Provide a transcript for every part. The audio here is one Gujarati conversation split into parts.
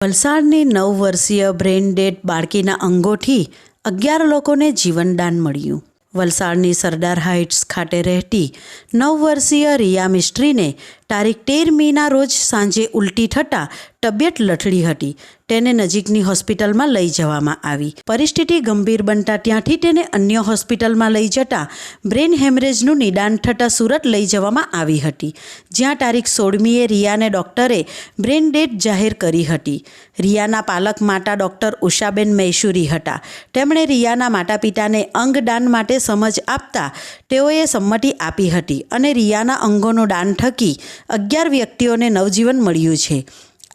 વલસાડની નવ વર્ષીય બ્રેન ડેડ બાળકીના અંગોથી અગિયાર લોકોને જીવનદાન મળ્યું. વલસાડની સરદાર હાઇટ્સ ખાતે રહેતી નવ વર્ષીય રિયા મિસ્ત્રીને તારીખ તેર મેના રોજ સાંજે ઉલટી થતાં તબિયત લથડી હતી. તેને નજીકની હોસ્પિટલમાં લઈ જવામાં આવી. પરિસ્થિતિ ગંભીર બનતા ત્યાંથી તેને અન્ય હોસ્પિટલમાં લઈ જતા બ્રેન હેમરેજનું નિદાન થતાં સુરત લઈ જવામાં આવી હતી. જ્યાં તારીખ સોળમીએ રિયાને ડૉક્ટરે બ્રેન ડેડ જાહેર કરી હતી. રિયાના પાલક માતા ડૉક્ટર ઉષાબેન મૈસુરી હતા. તેમણે રિયાના માતા પિતાને અંગદાન માટે સમજ આપતા તેઓએ સંમતિ આપી હતી અને રિયાના અંગોનું દાન થકી અગિયાર વ્યક્તિઓને નવજીવન મળ્યું છે.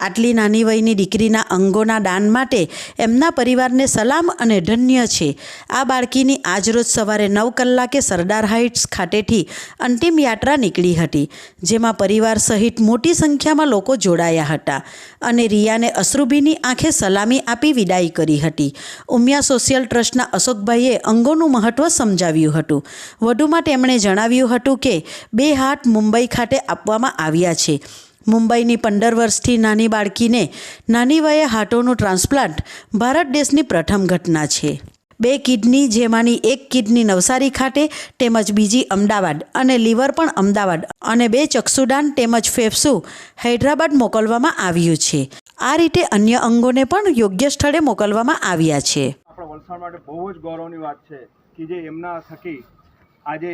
આટલી નાની વયની દીકરીના અંગોના દાન માટે એમના પરિવારને સલામ અને ધન્ય છે. આ બાળકીની આજરોજ સવારે નવ કલાકે સરદાર હાઇટ્સ ખાતેથી અંતિમ યાત્રા નીકળી હતી, જેમાં પરિવાર સહિત મોટી સંખ્યામાં લોકો જોડાયા હતા અને રિયાને અશ્રુભીની આંખે સલામી આપી વિદાય કરી હતી. ઉમિયા સોશિયલ ટ્રસ્ટના અશોકભાઈએ અંગોનું મહત્ત્વ સમજાવ્યું હતું. વધુમાં તેમણે જણાવ્યું હતું કે, બે હાથ મુંબઈ ખાતે આપવામાં આવ્યા છે. મુંબઈની પંદર વર્ષથી નાની બાળકીને નાની વયે હાર્ટોનું ટ્રાન્સપ્લાન્ટ ભારત દેશની પ્રથમ ઘટના છે. બે કિડની, જેમાંની એક કિડની નવસારી ખાતે તેમજ બીજી અમદાવાદ અને લીવર પણ અમદાવાદ અને બે ચક્ષુદાન તેમજ ફેફસું હૈદરાબાદ મોકલવામાં આવ્યું છે. આ રીતે અન્ય અંગોને પણ યોગ્ય સ્થળે મોકલવામાં આવ્યા છે. આપણા વલસાડ માટે બહુ જ ગૌરવની વાત છે કે જે એમના થકી આજે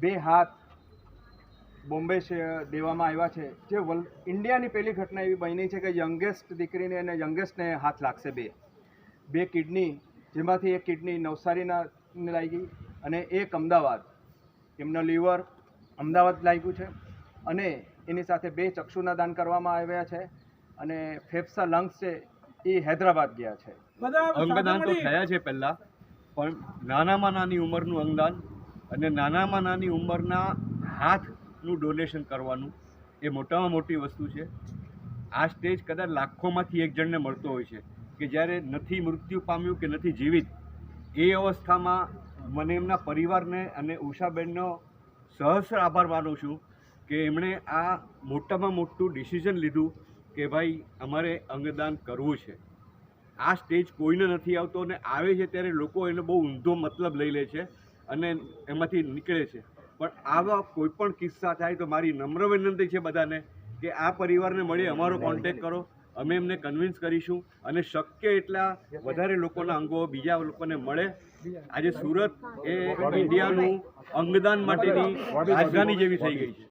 બે હાથ બોમ્બે દેવામાં આવ્યા છે. જે ઇન્ડિયાની પહેલી ઘટના એવી બની છે કે યંગેસ્ટ દીકરીને અને યંગેસ્ટને હાથ લાગશે બે. બે કિડની જેમાંથી એક કિડની નવસારીના લાગી અને એક અમદાવાદ. એમનો લીવર અમદાવાદ લાગ્યું છે અને એની સાથે બે ચક્ષુના દાન કરવામાં આવ્યા છે અને ફેફસા લંગ્સ છે એ હૈદરાબાદ ગયા છે. અંગદાન તો થયા છે પહેલાં પણ નાનામાં નાની ઉંમરનું અંગદાન અને નાનામાં નાની ઉંમરના હાથનું ડોનેશન કરવાનું એ મોટામાં મોટી વસ્તુ છે. આ સ્ટેજ કદાચ લાખોમાંથી એક જણને મળતો હોય છે કે જ્યારે નથી મૃત્યુ પામ્યું કે નથી જીવિત, એ અવસ્થામાં મને એમના પરિવારને અને ઉષાબેનનો સહસ્ર આભાર માનું છું કે એમણે આ મોટામાં મોટું ડિસિઝન લીધું કે ભાઈ, અમારે અંગદાન કરવું છે. આ સ્ટેજ કોઈને નથી આવતો અને આવે છે ત્યારે લોકો એનો બહુ ઊંધો મતલબ લઈ લે છે અને એમાંથી નીકળે છે. પણ આવા કોઈ પણ કિસ્સા થાય તો મારી નમ્ર વિનંતી છે બધાને કે આ પરિવારને મળી અમારો કોન્ટેક કરો. અમે એમને કન્વિન્સ કરીશું અને શક્ય એટલા વધારે લોકોના અંગો બીજા લોકોને મળે. આજે સુરત એ ઇન્ડિયાનું અંગદાન માટેની રાજધાની જેવી થઈ ગઈ છે.